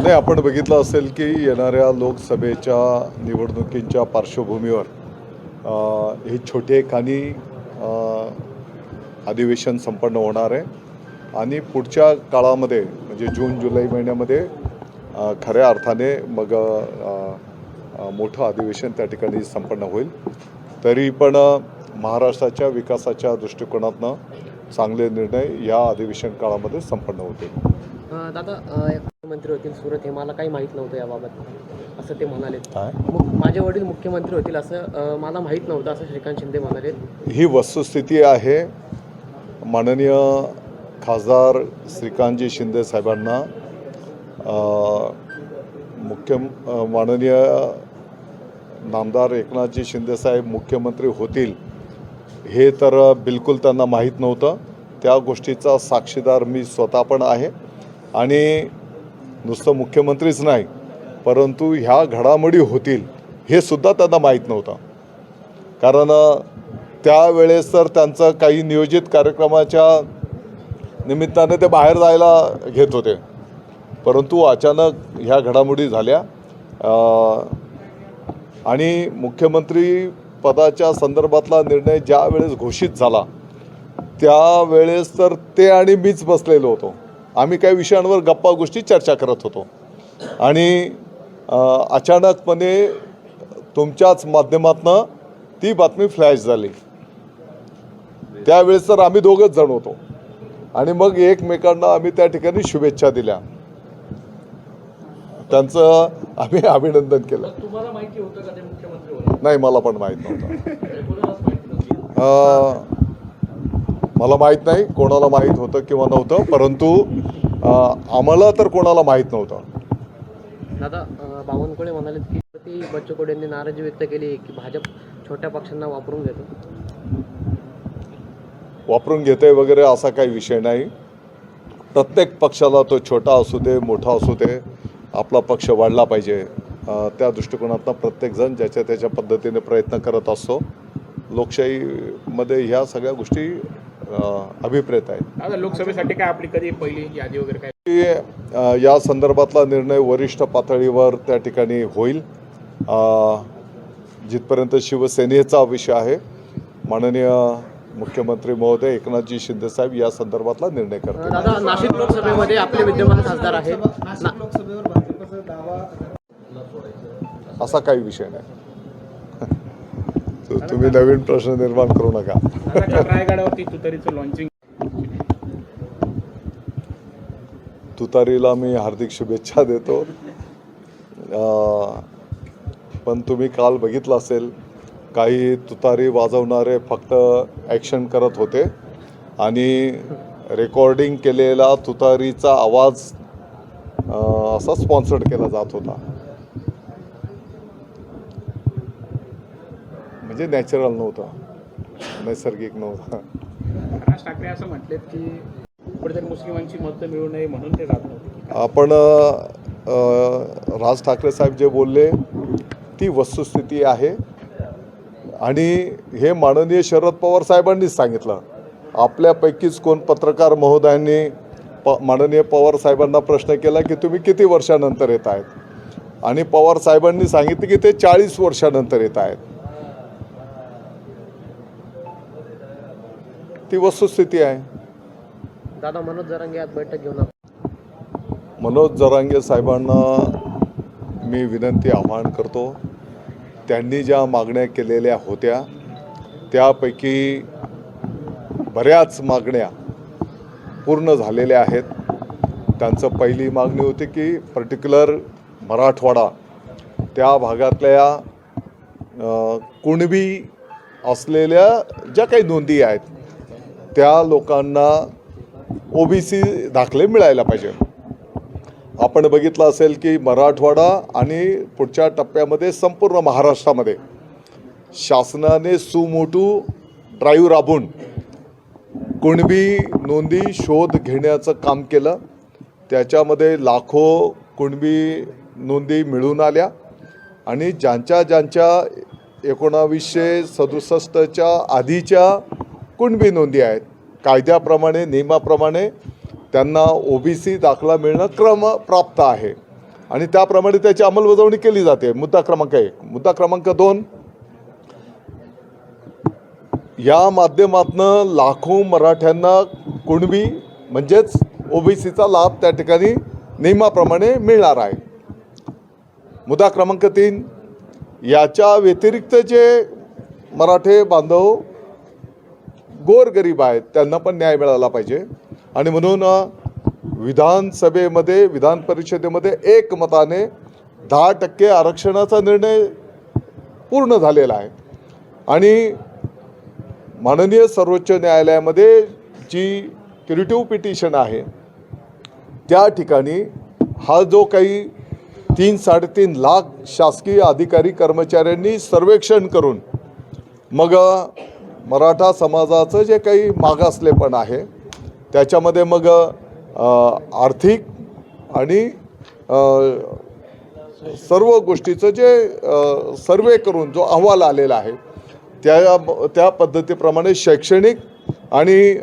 नाही आपण बघितलं असेल की येणाऱ्या लोकसभेच्या निवडणुकींच्या पार्श्वभूमीवर हे छोटे खानी अधिवेशन संपन्न होणार आहे. आणि पुढच्या काळामध्ये म्हणजे जून जुलै महिन्यामध्ये खऱ्या अर्थाने मग मोठं अधिवेशन त्या ठिकाणी संपन्न होईल. तरी पण महाराष्ट्राच्या विकासाच्या दृष्टिकोनातनं चांगले निर्णय या अधिवेशन काळामध्ये संपन्न होतील. अं, दादा मुख्यमंत्री होतील सुरत हे मला काही माहीत नव्हतं याबाबत. असं ते म्हणाले माझे वडील मुख्यमंत्री होतील असं मला माहीत नव्हतं असं श्रीकांत शिंदे म्हणाले ही वस्तुस्थिती आहे. माननीय खासदार श्रीकांतजी शिंदे साहेबांना मुख्य माननीय नामदार एकनाथजी शिंदे साहेब मुख्यमंत्री होतील हे तर बिलकुल त्यांना माहीत नव्हतं. त्या गोष्टीचा साक्षीदार मी स्वतः पण आहे. आणि नुसतं मुख्यमंत्रीच नाही परंतु ह्या घडामोडी होतील हे सुद्धा त्यांना माहीत नव्हतं. कारण त्यावेळेस तर त्यांचं काही नियोजित कार्यक्रमाच्या निमित्ताने ते बाहेर जायला घेत होते. परंतु अचानक ह्या घडामोडी झाल्या. आणि मुख्यमंत्री पदाच्या संदर्भातला निर्णय ज्या वेळेस घोषित झाला त्यावेळेस तर ते आणि मीच बसलेलो होतो. आम्ही काही विषयांवर गप्पा गोष्टी चर्चा करत होतो. आणि अचानकपणे तुमच्याच माध्यमातनं ती बातमी फ्लॅश झाली. त्यावेळेस तर आम्ही दोघंच जण होतो. आणि मग एकमेकांना आम्ही त्या ठिकाणी शुभेच्छा दिल्या. त्यांचं आम्ही अभिनंदन केलं. तुम्हाला माहिती होतं का ते मुख्यमंत्री होईल नाही मला पण माहीत नव्हतं. अं, मला माहीत नाही कोणाला माहीत होतं किंवा नव्हतं परंतु अं, आम्हाला तर कोणाला माहीत नव्हतं. दादा बावनकुळे म्हणाले की ती बच्चू कडू यांनी नाराजी व्यक्त केली की भाजप छोट्या पक्षांना वापरून घेतो? वापरून घेते वगैरे असा काही विषय नाही. प्रत्येक पक्षाला तो छोटा असू दे मोठा असू दे आपला पक्ष वाढला पाहिजे. त्या दृष्टिकोनातनं प्रत्येकजण ज्याच्या त्याच्या पद्धतीने प्रयत्न करत असतो. लोकशाहीमध्ये ह्या सगळ्या गोष्टी अभिप्रेत आहेत. आता लोकसभेसाठी काय आपली कधी पहिली यादी वगैरे काय? या संदर्भातला निर्णय वरिष्ठ पातळीवर त्या ठिकाणी होईल. जिथपर्यंत शिवसेनेचा विषय आहे माननीय मुख्यमंत्री महोदय एकनाथजी शिंदे साहेब या संदर्भातला निर्णय दादा नाशिक लोकसभेमध्ये आपले विद्यमान खासदार आहेत. असा काही विषय नाही. तो तुम्ही नवीन प्रश्न निर्माण करू नका. लॉन्चिंग तुतारीला मी हार्दिक शुभेच्छा देतो. पण तुम्ही काल बघितलं असेल काही तुतारी वाजवणारे फक्त ॲक्शन करत होते आणि रेकॉर्डिंग केलेला तुतारीचा आवाज असा स्पॉन्सर्ड केला जात होता. म्हणजे नॅचरल नव्हतं. नैसर्गिक नव्हतं. राज ठाकरे असं म्हटलेत की कुठेतरी मुस्लिमांची मतं मिळू नये म्हणून ते जात नव्हते आपण राज ठाकरे साहेब जे बोलले ती वस्तुस्थिती आहे. आणि हे माननीय शरद पवार साहेबांनीच सांगितलं. आपल्यापैकीच कोण पत्रकार महोदयांनी प माननीय पवार साहेबांना प्रश्न केला की तुम्ही किती वर्षानंतर येत आहेत? आणि पवार साहेबांनी सांगितलं की ते चाळीस वर्षानंतर येत आहेत. ती वस्तुस्थिती आहे. दादा मनोज जरांगे आज बैठक घेऊन मनोज जरांगे साहेबांना मी विनंती आवाहन करतो. त्यांनी ज्या मागण्या केलेल्या होत्या त्यापैकी बऱ्याच मागण्या पूर्ण झालेल्या आहेत. त्यांचं पहिली मागणी होती की पर्टिक्युलर मराठवाडा त्या भागातल्या कुणबी असलेल्या ज्या काही नोंदी आहेत त्या लोकांना ओबीसी दाखले मिळायला पाहिजे. आपण बघितलं असेल की मराठवाडा आणि पुढच्या टप्प्यामध्ये संपूर्ण महाराष्ट्रामध्ये शासनाने सुमोटू ड्राईव्ह राबून कुणबी नोंदी शोध घेण्याचं काम केलं. त्याच्यामध्ये लाखो कुणबी नोंदी मिळून आल्या आणि ज्यांच्या ज्यांच्या एकोणावीसशे सदुसष्टच्या आधीच्या कुणबी नोंदी आहेत. कायद्याप्रमाणे नियमाप्रमाणे त्यांना ओबीसी दाखला मिळणं क्रम प्राप्त आहे. आणि त्याप्रमाणे त्याची अंमलबजावणी केली जाते. मुद्दा क्रमांक एक. मुद्दा क्रमांक दोन. या माध्यमातनं लाखो मराठ्यांना कुणबी म्हणजेच ओबीसीचा लाभ त्या ठिकाणी नियमाप्रमाणे मिळणार आहे. मुद्दा क्रमांक तीन. याच्या व्यतिरिक्त जे मराठे बांधव गोरगरीब आहेत त्यांना पण न्याय मिळाला पाहिजे. आणि म्हणून विधानसभेमध्ये विधान परिषदेमध्ये एकमताने दहा टक्के आरक्षणाचा निर्णय पूर्ण झालेला आहे. आणि माननीय सर्वोच्च न्यायालयामध्ये जी क्रिटिव्ह पिटिशन आहे त्या ठिकाणी हा जो काही तीन साडेतीन लाख शासकीय अधिकारी कर्मचाऱ्यांनी सर्वेक्षण करून मग मराठा समाजाचं जे काही मागासलेपण आहे त्याच्यामध्ये मग आर्थिक आणि सर्व गोष्टीचं जे सर्वे करून जो अहवाल आलेला आहे त्या त्या पद्धतीप्रमाणे शैक्षणिक आणि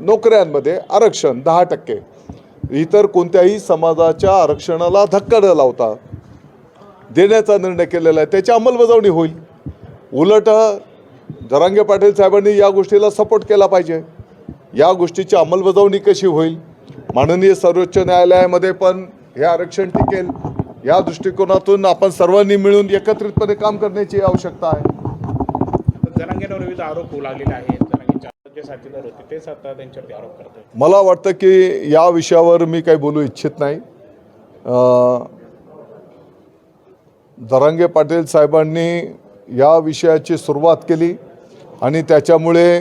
नोकऱ्यांमध्ये आरक्षण दहा टक्के. इतर कोणत्याही समाजाच्या आरक्षणाला धक्का न लावता देण्याचा निर्णय केलेला आहे त्याची अंमलबजावणी होईल. उलट जरांगे पाटील साहेबांनी या गोष्टीला सपोर्ट केला पाहिजे. या गोष्टीची अंमलबजावणी कशी होईल? माननीय सर्वोच्च न्यायालयामध्ये पण हे आरक्षण टिकेल. या दृष्टिकोनातून आपण सर्वांनी मिळून एकत्रितपणे काम करण्याची आवश्यकता आहे. आरोप होऊ लागलेले आहेत. मला वाटतं की या विषयावर मी काही बोलू इच्छित नाही. अं, जरांगे पाटील साहेबांनी या विषयाची सुरुवात केली. आणि त्याच्यामुळे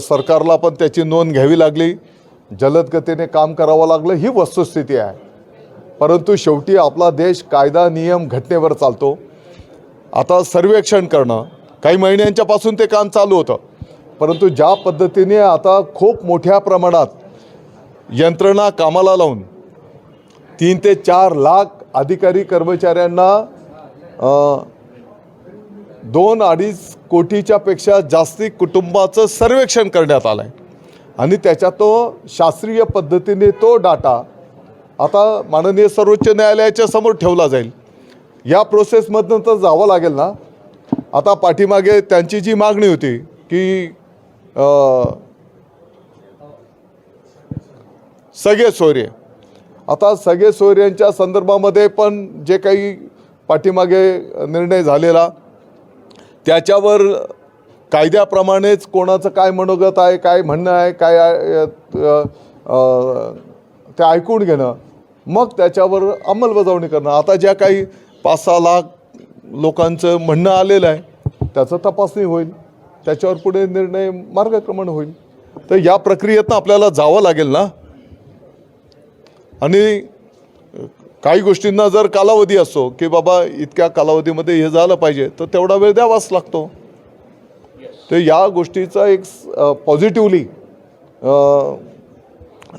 सरकारला पण त्याची नोंद घ्यावी लागली. जलद गतीने काम करावं लागलं ही वस्तुस्थिती आहे. परंतु शेवटी आपला देश कायदा नियम घटनेवर चालतो. आता सर्वेक्षण करणं काही महिन्यांच्यापासून ते काम चालू होतं. परंतु ज्या पद्धतीने आता खूप मोठ्या प्रमाणात यंत्रणा कामाला लावून तीन ते चार लाख अधिकारी कर्मचाऱ्यांना दोन अडीच कोटीच्या पेक्षा जास्ती कुटुंबाचं सर्वेक्षण करण्यात आलं आहे आणि त्याच्या तो शास्त्रीय पद्धतीने तो डाटा आता माननीय सर्वोच्च न्यायालयाच्या समोर ठेवला जाईल. या प्रोसेसमधनं तर जावं लागेल ना? आता पाठीमागे त्यांची जी मागणी होती की सगळे सोयरे. आता सगळे सोयऱ्यांच्या संदर्भामध्ये पण जे काही पाठीमागे निर्णय झालेला त्याच्यावर कायद्याप्रमाणेच कोणाचं काय मनोगत आहे काय म्हणणं आहे काय ते ऐकून घेणं मग त्याच्यावर अंमलबजावणी करणं. आता ज्या काही पाच सहा लाख लोकांचं म्हणणं आलेलं आहे त्याचं तपासणी होईल. त्याच्यावर पुढे निर्णय मार्गक्रमण होईल. तर या प्रक्रियेतनं आपल्याला जावं लागेल ना? आणि काही गोष्टींना जर कालावधी असतो की बाबा इतक्या कालावधीमध्ये हे झालं पाहिजे तर तेवढा वेळ द्यावाच लागतो. तर या गोष्टीचा एक पॉझिटिव्हली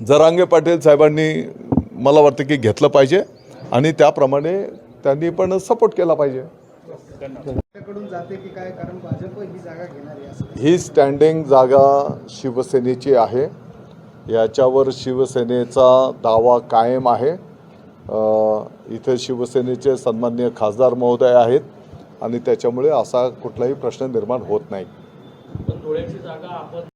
जरांगे पाटील साहेबांनी मला वाटतं की घेतलं पाहिजे आणि त्याप्रमाणे त्यांनी पण सपोर्ट केला पाहिजे. ही ही स्टँडिंग जागा शिवसेनेची आहे. याच्यावर शिवसेनेचा दावा कायम आहे. इथे शिवसेनेचे सन्माननीय खासदार महोदय आहेत आणि त्याच्यामुळे असा कुठलाही प्रश्न निर्माण होत नाही.